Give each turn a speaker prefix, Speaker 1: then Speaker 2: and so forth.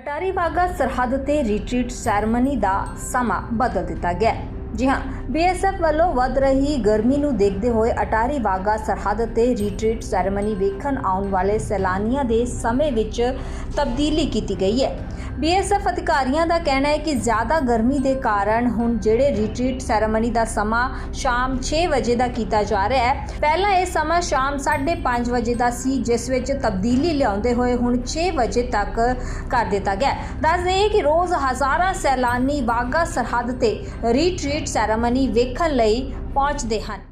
Speaker 1: ਅਟਾਰੀ ਵਾਗਾ ਸਰਹੱਦ ਤੇ retreat ceremony ਦਾ ਸਮਾਂ ਬਦਲ ਦਿੱਤਾ ਗਿਆ। ਜੀ ਹਾਂ ਬੀਐਸਐਫ ਵੱਲੋਂ ਵੱਧ ਰਹੀ ਗਰਮੀ ਨੂੰ ਦੇਖਦੇ ਹੋਏ ਅਟਾਰੀ ਵਾਗਾ ਸਰਹੱਦ ਤੇ ਰਿਟਰੀਟ ਸੈਰੇਮਨੀ ਵੇਖਣ ਆਉਣ ਵਾਲੇ ਸੈਲਾਨੀਆਂ ਦੇ ਸਮੇਂ ਵਿੱਚ ਤਬਦੀਲੀ ਕੀਤੀ ਗਈ ਹੈ। ਬੀਐਸਐਫ ਅਧਿਕਾਰੀਆਂ ਦਾ ਕਹਿਣਾ ਹੈ ਕਿ ਜ਼ਿਆਦਾ ਗਰਮੀ ਦੇ ਕਾਰਨ ਹੁਣ ਜਿਹੜੇ ਰਿਟਰੀਟ ਸੈਰੇਮਨੀ ਦਾ ਸਮਾਂ ਸ਼ਾਮ 6 ਵਜੇ ਦਾ ਕੀਤਾ ਜਾ ਰਿਹਾ ਹੈ। ਪਹਿਲਾਂ ਇਹ ਸਮਾਂ ਸ਼ਾਮ 5:30 ਵਜੇ ਦਾ ਸੀ, ਜਿਸ ਵਿੱਚ ਤਬਦੀਲੀ ਲਿਆਉਂਦੇ ਹੋਏ ਹੁਣ 6 ਵਜੇ ਤੱਕ ਕਰ ਦਿੱਤਾ ਗਿਆ ਦੱਸ ਦਈਏ ਕਿ ਰੋਜ਼ ਹਜ਼ਾਰਾਂ ਸੈਲਾਨੀ ਵਾਗਾ ਸਰਹੱਦ ਤੇ ਰਿਟਰੀਟ ਸੈਰੇਮਨੀ ਵੇਖਣ ਲਈ ਪਹੁੰਚਦੇ ਹਨ।